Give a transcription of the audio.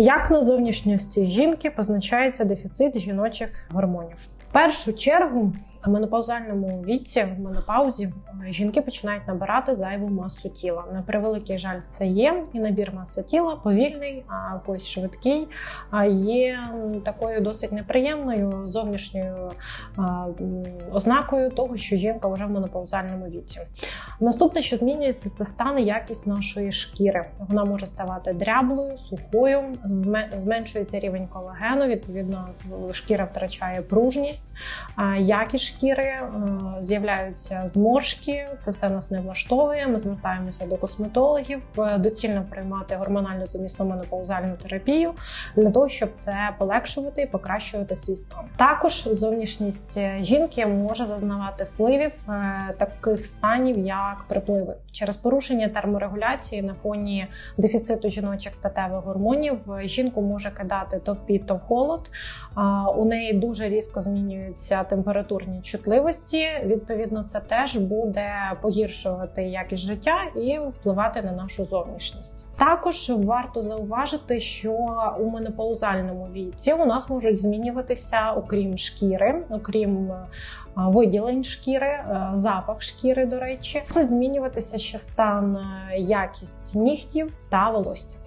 Як на зовнішньості жінки позначається дефіцит жіночих гормонів? В першу чергу менопаузальному віці, в менопаузі, е, жінки починають набирати зайву масу тіла. На превеликий жаль, це є і набір маси тіла повільний, а когось швидкий, а є такою досить неприємною зовнішньою ознакою того, що жінка вже в менопаузальному віці. Наступне, що змінюється, це стан і якість нашої шкіри. Вона може ставати дряблою, сухою, зменшується рівень колагену. Відповідно, шкіра втрачає пружність, якість шкіри з'являються зморшки. Це все нас не влаштовує. Ми звертаємося до косметологів. Е, Доцільно приймати гормональну замісну менопаузальну терапію для того, щоб це полегшувати і покращувати свій стан. Також зовнішність е, жінки може зазнавати впливів е, таких станів, як припливи через порушення терморегуляції на фоні дефіциту жіночих статевих гормонів. Жінку може кидати то в піт, то в холод. У неї дуже різко змінюються температурні чутливості. Відповідно, це теж буде погіршувати якість життя і впливати на нашу зовнішність. Також варто зауважити, що у менопаузальному віці у нас можуть змінюватися, окрім шкіри, окрім виділень шкіри, запах шкіри, до речі, можуть змінюватися ще стан, е, якість нігтів та волосся.